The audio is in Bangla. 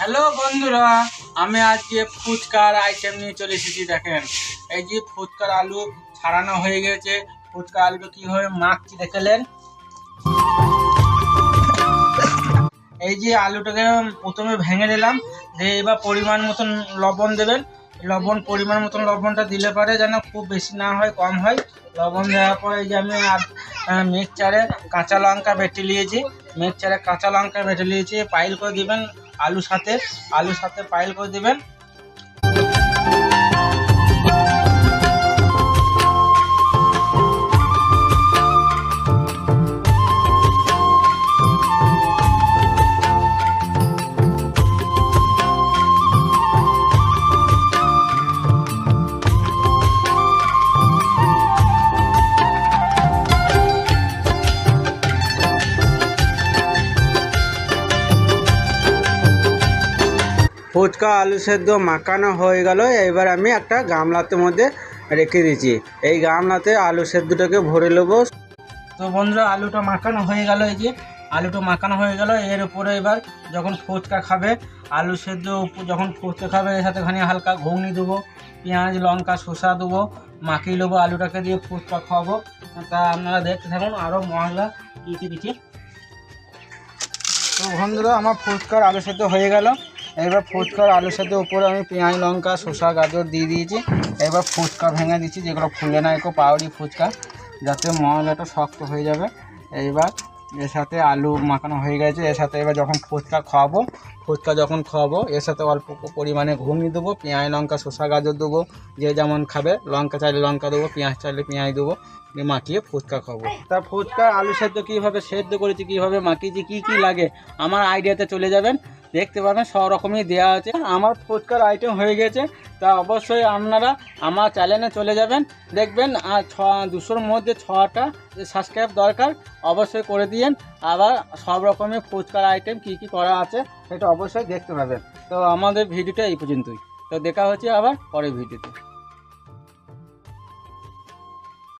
হ্যালো বন্ধুরা, আমি আজকে ফুচকার আইটেম নিয়ে চলে এসেছি, দেখেন। এই যে ফুচকার আলু ছাড়ানো হয়ে গেছে। ফুচকা আলুটা কীভাবে মাখছি দেখলেন? এই যে আলুটাকে প্রথমে ভেঙে নিলাম, দিয়ে এবার পরিমাণ মতন লবণ দেবেন। লবণ, পরিমাণ মতন লবণটা দিলে পারে যেন খুব বেশি না হয়, কম হয়। লবণ দেওয়ার পরে এই যে আমি মিক্সচারে কাঁচা লঙ্কা বেটে নিয়েছি। মিক্সচারে কাঁচা লঙ্কা বেটে নিয়েছি পাইল করে দিবেন আলুর সাথে আলু সাথে পাইল করে দিবেন। ফুচকা, আলু সেদ্ধ, মাখানো হয়ে গেল। এবার আমি একটা গামলাতে মধ্যে রেখে দিয়েছি। এই গামলাতে আলু সেদ্ধটাকে ভরে নেব। তো বন্ধুরা, আলুটা মাখানো হয়ে গেল। এই যে আলুটা মাখানো হয়ে গেল। এর উপরে এবার যখন ফুচকা খাবে, আলু সেদ্ধ যখন ফুচকা খাবে, এর সাথে খানি হালকা ঘুগনি দেবো, পেঁয়াজ, লঙ্কা, শসা দেবো, মাখিয়ে নেব আলুটাকে দিয়ে ফুচকা খাওয়াবো তা আপনারা দেখতে থাকুন আরও মশলা কী দিচ্ছি তো বন্ধুরা, আমার ফুচকার আলু সেদ্ধ হয়ে গেল। এবার ফুচকার আলুর সেদ্ধ উপরে আমি পেঁয়াজ, লঙ্কা, শসা, গাজর দিয়ে দিয়েছি। এবার ফুচকা ভেঙে দিচ্ছি, যেগুলো ফুলে না একটু পাউরি ফুচকা, যাতে মশলাটা শক্ত হয়ে যাবে। এইবার এর সাথে আলু মাখানো হয়ে গেছে। এর সাথে এবার যখন ফুচকা খাওয়াবো ফুচকা যখন খাওয়াবো এর সাথে অল্প পরিমাণে ঘুগনি দেবো, পেঁয়াজ, লঙ্কা, শসা, গাজর দেবো, যে যেমন খাবে, লঙ্কা চাইলে লঙ্কা দেবো, পেঁয়াজ চাইলে পেঁয়াজ দেবো, দিয়ে মাখিয়ে ফুচকা খাব। তা ফুচকা আলু সেদ্ধ কীভাবে সেদ্ধ করেছি, কীভাবে মাখিয়েছি, কী কী লাগে, আমার আইডিয়াতে চলে যাবেন। দেখতে পাবেন, সব রকমই দেওয়া আছে। আমার ফুচকার আইটেম হয়ে গেছে। তা অবশ্যই আপনারা আমার চ্যানেলে চলে যাবেন, দেখবেন, আর ছ, দুশোর মধ্যে ছটা সাবস্ক্রাইব দরকার, অবশ্যই করে দিয়েন। আবার সব রকমের ফুচকার আইটেম কি কি করা আছে, সেটা অবশ্যই দেখতে পাবেন। তো আমাদের ভিডিওটা এই পর্যন্তই। তো দেখা হচ্ছে আবার পরের ভিডিওতে